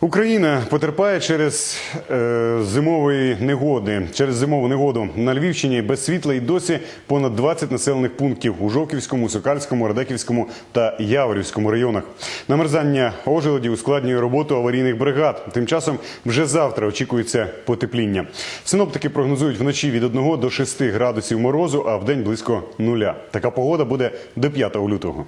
Україна потерпає через е, зимової негоди. Через зимову негоду на Львівщині без світла і досі понад 20 населених пунктів у Жовківському, Сокальському, Радеківському та Яворівському районах. Намерзання ожеледів ускладнює роботу аварійних бригад. Тим часом вже завтра очікується потепління. Синоптики прогнозують вночі від 1 до 6 градусів морозу, а вдень близько нуля. Така погода буде до 5 лютого.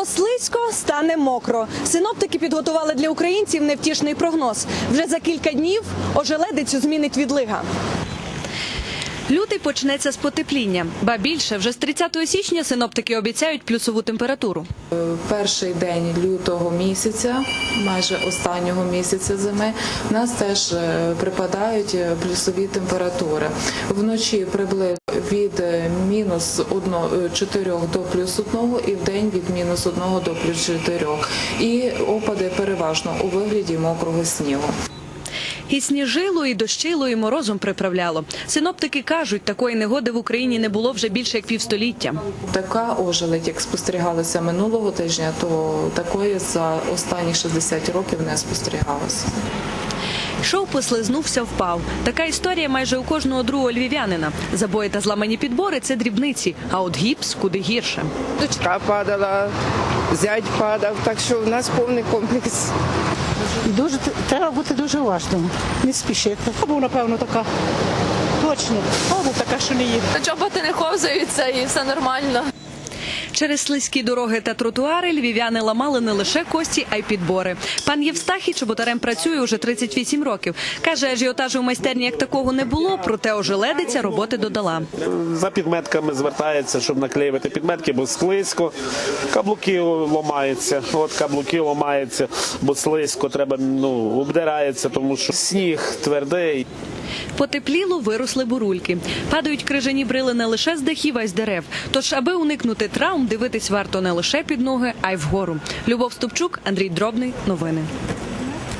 Було слизько, стане мокро. Синоптики підготували для українців невтішний прогноз. Вже за кілька днів ожеледицю змінить відлига. Лютий почнеться з потепління, ба більше вже з 30 січня синоптики обіцяють плюсову температуру. Перший день лютого місяця, майже останнього місяця зими, в нас теж е, припадають е, плюсові температури. Вночі приблизно від е, мінус 4 до плюс 1 і в день від мінус 1 до плюс 4. І опади переважно у вигляді мокрого снігу. І сніжило, і дощило, і морозом приправляло. Синоптики кажуть, такої негоди в Україні не було вже більше як півстоліття. Така ожеледь, як спостерігалася минулого тижня, то такої за останні 60 років не спостерігалося. Йшов, послизнувся, впав. Така історія майже у кожного другого львів'янина. Забої та зламані підбори це дрібниці, а от гіпс куди гірше. Дочка падала, зять падав, так що в нас повний комплекс. Дуже треба бути дуже уважним, не спішити. Або, напевно, така. Точно. Або така, що не їде. Чоботи не ковзаються і все нормально. Через слизькі дороги та тротуари львів'яни ламали не лише кості, а й підбори. Пан Євстахій чоботарем працює уже 38 років. Каже, ажіотажу в майстерні як такого не було, проте ожеледиця роботи додала. За підметками звертається, щоб наклеювати підметки, бо слизько. Каблуки ламаються. От каблуки ламаються, бо слизько треба ну обдирається, тому що сніг твердий. Потепліло, виросли бурульки. Падають крижані брили не лише з дахів, а й з дерев. Тож, аби уникнути травм, дивитись варто не лише під ноги, а й вгору. Любов Ступчук, Андрій Дробний. Новини.